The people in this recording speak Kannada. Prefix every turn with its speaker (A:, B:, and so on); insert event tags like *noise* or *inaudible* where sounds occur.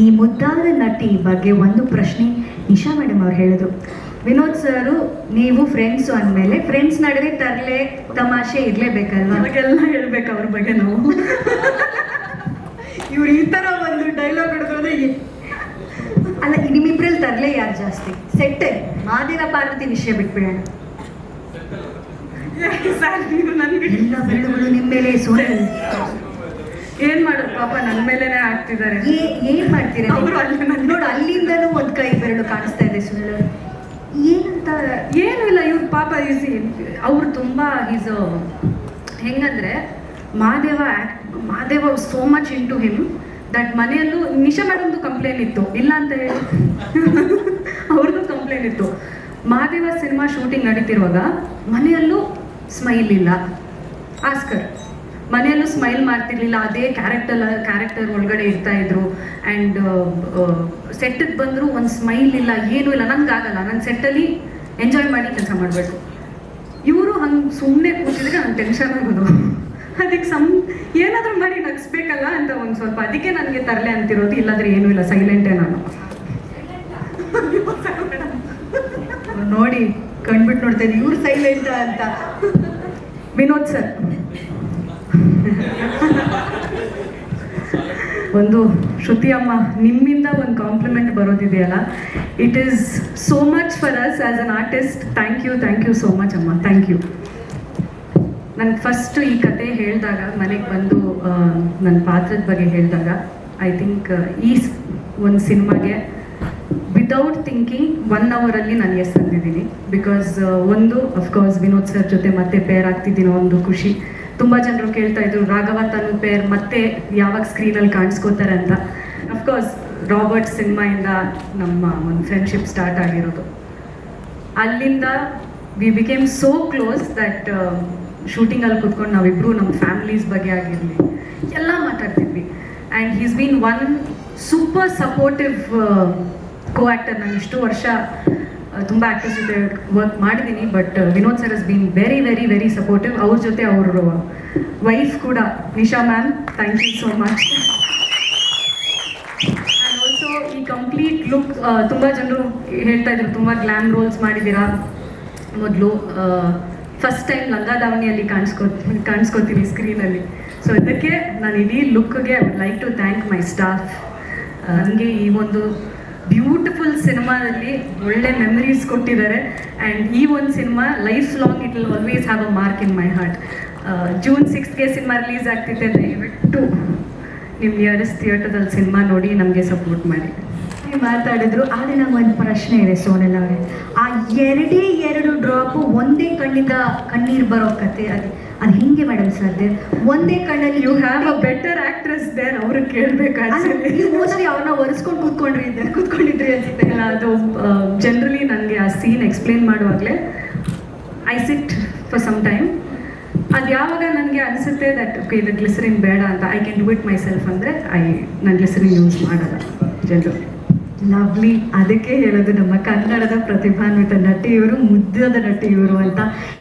A: ಈ ಮುದ್ದಾದ ನಟಿ ಬಗ್ಗೆ ಒಂದು ಪ್ರಶ್ನೆ ನಿಶಾ ಮೇಡಮ್ ಅವ್ರು ಹೇಳಿದ್ರು. ವಿನೋದ್ ಸರ್ ನೀವು ಫ್ರೆಂಡ್ಸ್ ಅಂದಮೇಲೆ ಫ್ರೆಂಡ್ಸ್ ನಡುವೆ ತರಲೆ ತಮಾಷೆ ಇರ್ಲೇಬೇಕಲ್ವಾ?
B: ಅವಾಗೆಲ್ಲ ಹೇಳ್ಬೇಕು ಅವ್ರ ಬಗ್ಗೆ ನಾವು. ಇವ್ರು ಈ ತರ ಒಂದು ಡೈಲಾಗ್ ಹಿಡಿದ್ರೆ
A: ಅಲ್ಲ ನಿಮ್ಮಿಬ್ರಲ್ಲಿ ತರಲೆ ಯಾರು ಜಾಸ್ತಿ? ಸೆಟ್ಟೆ ಮಾದಿನ ಪಾರ್ವತಿ ವಿಷಯ ಬಿಟ್ಬಿಡೋಣ. ಎಲ್ಲ ನಿಮ್ಮ ಮೇಲೆ
B: ಏನ್ ಮಾಡೋದು ಪಾಪ ನನ್ ಮೇಲೆನೆ ಆಗ್ತಿದ್ದಾರೆ
A: ಏನ್ ಮಾಡ್ತೀರಾ ನೋಡು ಅಲ್ಲಿಂದನೂ ಒಂದ್ ಕೈ ಬೆರಳು ಕಾಣಿಸ್ತಾ ಇದೆ ಸುಳ್ಳು ಏನಂತ?
B: ಏನು ಇಲ್ಲ ಇವ್ರ ಪಾಪ ಈಸಿ ಅವ್ರು ತುಂಬಾ ಈಸ್ ಹೆಂಗಂದ್ರೆ Madeva Mahadeva Madeva so much in to him that ಮನೆಯಲ್ಲೂ ನಿಶಾ ಮೇಡಮ್ದು ಕಂಪ್ಲೇಂಟ್ ಇತ್ತು. ಇಲ್ಲ ಅಂತ ಹೇಳಿ. ಅವ್ರದ್ದು ಕಂಪ್ಲೇಂಟ್ ಇತ್ತು. ಮಾದೇವ ಸಿನಿಮಾ ಶೂಟಿಂಗ್ ನಡೀತಿರುವಾಗ ಮನೆಯಲ್ಲೂ ಸ್ಮೈಲ್ ಇಲ್ಲ. ಆಸ್ಕರ್ ಮನೆಯಲ್ಲೂ ಸ್ಮೈಲ್ ಮಾಡ್ತಿರ್ಲಿಲ್ಲ, ಅದೇ ಕ್ಯಾರೆಕ್ಟರ್ ಕ್ಯಾರೆಕ್ಟರ್ ಒಳಗಡೆ ಇರ್ತಾ ಇದ್ರು. ಆ್ಯಂಡ್ ಸೆಟ್ಟಿಗೆ ಬಂದರೂ ಒಂದು ಸ್ಮೈಲ್ ಇಲ್ಲ, ಏನೂ ಇಲ್ಲ, ನಂಗೆ ಆಗಲ್ಲ. ನನ್ನ ಸೆಟ್ಟಲ್ಲಿ ಎಂಜಾಯ್ ಮಾಡಿ ಕೆಲಸ ಮಾಡಬೇಕು. ಇವರು ಹಂಗೆ ಸುಮ್ಮನೆ ಕೂತಿದ್ರೆ ನಂಗೆ ಟೆನ್ಷನ್ ಆಗೋದು. *laughs* ಅದಕ್ಕೆ ಸಮ್, ಏನಾದರೂ ಮಾಡಿ ನಗಿಸ್ಬೇಕಲ್ಲ ಅಂತ ಒಂದು ಸ್ವಲ್ಪ, ಅದಕ್ಕೆ ನನಗೆ ತರಲೆ ಅಂತಿರೋದು, ಇಲ್ಲಾಂದ್ರೆ ಏನೂ ಇಲ್ಲ ಸೈಲೆಂಟೇ ನಾನು. *laughs*
A: ನೋಡಿ ಕಣ್ಬಿಟ್ಟು ನೋಡ್ತೇನೆ ಇವ್ರು ಸೈಲೆಂಟ್ ಅಂತ. *laughs*
B: ವಿನೋದ್ ಸರ್. *laughs* ಒಂದು ಶ್ರುತಿ ಅಮ್ಮ ನಿಮ್ಮಿಂದ ಒಂದು compliment ಬರೋದಿದೆಯಲ್ಲ? It is so much for us as an artist thank you thank you so much ಅಮ್ಮ. ಥ್ಯಾಂಕ್ ಯು ನಾನು ಫಸ್ಟ್ ಈ ಕತೆ ಹೇಳಿದಾಗ, ಮನೆಗೆ ಬಂದು ನನ್ನ ಪಾತ್ರದ ಬಗ್ಗೆ ಹೇಳಿದಾಗ ಐ ಥಿಂಕ್ ಈ ಒಂದು ಸಿನಿಮಾಗೆ ವಿತೌಟ್ ಥಿಂಕಿಂಗ್ ಒನ್ ಅವರಲ್ಲಿ ನಾನು ಎಸ್ ಅಂದಿದ್ದೀನಿ ಬಿಕಾಸ್ ಒಂದು ಅಫ್ಕೋರ್ಸ್ ವಿನೋದ್ ಸರ್ ಜೊತೆ ಮತ್ತೆ ಪೇರ್ ಆಗ್ತಿದ್ದೀನೋ ಒಂದು ಖುಷಿ. ತುಂಬ ಜನರು ಕೇಳ್ತಾ ಇದ್ರು, ರಾಘವ ತನು ಪೇರ್ ಮತ್ತೆ ಯಾವಾಗ ಸ್ಕ್ರೀನಲ್ಲಿ ಕಾಣಿಸ್ಕೋತಾರೆ ಅಂತ. ಅಫ್ಕೋರ್ಸ್ ರಾಬರ್ಟ್ ಸಿನಿಮಾಯಿಂದ ನಮ್ಮ ಒಂದು ಫ್ರೆಂಡ್ಶಿಪ್ ಸ್ಟಾರ್ಟ್ ಆಗಿರೋದು. ಅಲ್ಲಿಂದ we became so close that ಶೂಟಿಂಗಲ್ಲಿ ಕುತ್ಕೊಂಡು ನಾವಿಬ್ಬರು ನಮ್ಮ ಫ್ಯಾಮಿಲೀಸ್ ಬಗ್ಗೆ ಆಗಿರಲಿ, ಎಲ್ಲ ಮಾತಾಡ್ತಿದ್ವಿ. And he's been one super supportive co actor ನಾನು ಇಷ್ಟು ವರ್ಷ ತುಂಬ ಆ್ಯಕ್ಟರ್ಸ್ ಜೊತೆ ವರ್ಕ್ ಮಾಡಿದ್ದೀನಿ but Vinod sir has been very very very supportive ಅವ್ರ ಜೊತೆ ಅವರು ವೈಫ್ ಕೂಡ. Nisha ma'am thank you so much and also ಈ ಕಂಪ್ಲೀಟ್ ಲುಕ್ ತುಂಬ ಜನರು ಹೇಳ್ತಾ ಇದ್ರು, ತುಂಬ ಗ್ಲಾಮ್ ರೋಲ್ಸ್ ಮಾಡಿದ್ದೀರಾ? ಮೊದಲು ಫಸ್ಟ್ ಟೈಮ್ ಲಂಗಾ ದಾವಣಿಯಲ್ಲಿ ಕಾಣಿಸ್ಕೊ ಕಾಣಿಸ್ಕೋತೀವಿ ಸ್ಕ್ರೀನಲ್ಲಿ ಸೊ ಇದಕ್ಕೆ ನಾನು ಇಡೀ ಲುಕ್ಗೆ I like to thank my staff ನನಗೆ ಈ ಒಂದು ಬ್ಯೂಟಿಫುಲ್ ಸಿನಿಮಾದಲ್ಲಿ ಒಳ್ಳೆ ಮೆಮರೀಸ್ ಕೊಟ್ಟಿದ್ದಾರೆ. ಆ್ಯಂಡ್ ಈ ಒಂದು cinema life long it will always have a mark in my heart June ಸಿಕ್ಸ್ಗೆ cinema release ಆಗ್ತಿದೆ ದಯವಿಟ್ಟು ನಿಮ್ಮ ನಿಯರೆಸ್ಟ್ ಥಿಯೇಟರ್ದಲ್ಲಿ ಸಿನಿಮಾ ನೋಡಿ ನಮಗೆ ಸಪೋರ್ಟ್ ಮಾಡಿ.
A: ಮಾತಾಡಿದ್ರು, ಆದರೆ ನಂಗೆ ಒಂದು ಪ್ರಶ್ನೆ ಇದೆ ಸೋನೆಲ್ಲ ಅವರೇ. ಎರಡೇ ಎರಡು ಡ್ರಾಪು ಒಂದೇ ಕಣ್ಣಿಂದ ಕಣ್ಣೀರು ಬರೋ ಕತೆ ಅದು. ಅದು ಹಿಂಗೆ ಮೇಡಮ್ ಸಾಧ್ಯ ಒಂದೇ ಕಣ್ಣಲ್ಲಿ
B: you have a better actress than ಅವ್ರಿಗೆ ಕೇಳಬೇಕು
A: ನೀವು ಮೋಸ್ಟ್ಲಿ ಅವ್ರನ್ನ ಒರೆಸ್ಕೊಂಡು ಕೂತ್ಕೊಂಡ್ರಿ ಇದ್ದ ಕೂತ್ಕೊಂಡಿದ್ರಿ ಅನ್ಸುತ್ತೆ.
B: ಇಲ್ಲ ಅದು ಜನರಲಿ ನನಗೆ ಆ scene explain ಮಾಡುವಾಗಲೇ I sit for some time ಅದು ಯಾವಾಗ ನನಗೆ ಅನಿಸುತ್ತೆ ದಟ್ ಓಕೆ ಇದು ಗ್ಲಿಸರಿನ್ ಬೇಡ ಅಂತ I can do it myself ಅಂದರೆ ಐ ನಾನು ಗ್ಲಿಸರಿನ್ ಯೂಸ್ ಮಾಡಲ್ಲ ಜನರು
A: ಲವ್ಲಿ ಅದಕ್ಕೆ ಹೇಳೋದು ನಮ್ಮ ಕನ್ನಡದ ಪ್ರತಿಭಾನ್ವಿತ ನಟಿ ಇವರು ಮುದ್ದಾದ ನಟಿ ಇವರು ಅಂತ